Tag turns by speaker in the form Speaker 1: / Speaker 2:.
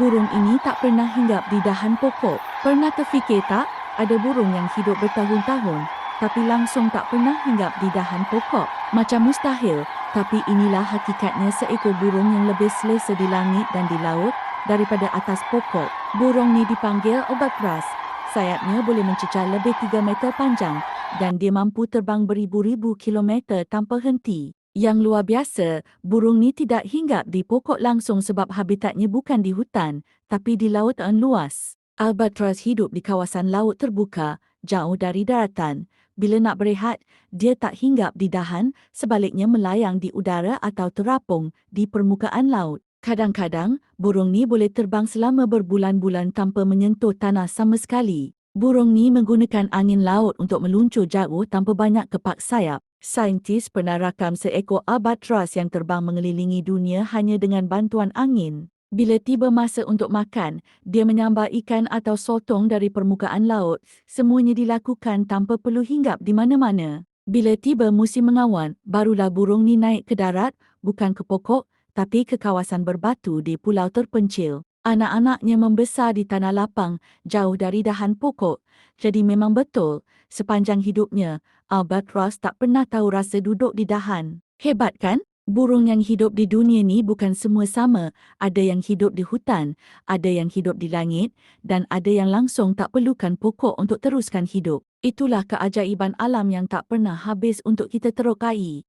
Speaker 1: Burung ini tak pernah hinggap di dahan pokok. Pernah terfikir tak? Ada burung yang hidup bertahun-tahun, tapi langsung tak pernah hinggap di dahan pokok. Macam mustahil, tapi inilah hakikatnya seekor burung yang lebih selesa di langit dan di laut daripada atas pokok. Burung ni dipanggil obat keras. Sayapnya boleh mencecah lebih 3 meter panjang dan dia mampu terbang beribu-ribu kilometer tanpa henti. Yang luar biasa, burung ni tidak hinggap di pokok langsung sebab habitatnya bukan di hutan, tapi di laut yang luas. Albatros hidup di kawasan laut terbuka, jauh dari daratan. Bila nak berehat, dia tak hinggap di dahan, sebaliknya melayang di udara atau terapung di permukaan laut. Kadang-kadang, burung ni boleh terbang selama berbulan-bulan tanpa menyentuh tanah sama sekali. Burung ni menggunakan angin laut untuk meluncur jauh tanpa banyak kepak sayap. Saintis pernah rakam seekor albatros yang terbang mengelilingi dunia hanya dengan bantuan angin. Bila tiba masa untuk makan, dia menyambar ikan atau sotong dari permukaan laut. Semuanya dilakukan tanpa perlu hinggap di mana-mana. Bila tiba musim mengawan, barulah burung ni naik ke darat, bukan ke pokok, tapi ke kawasan berbatu di pulau terpencil. Anak-anaknya membesar di tanah lapang, jauh dari dahan pokok. Jadi memang betul, sepanjang hidupnya, Albatros tak pernah tahu rasa duduk di dahan. Hebat kan? Burung yang hidup di dunia ni bukan semua sama. Ada yang hidup di hutan, ada yang hidup di langit, dan ada yang langsung tak perlukan pokok untuk teruskan hidup. Itulah keajaiban alam yang tak pernah habis untuk kita terokai.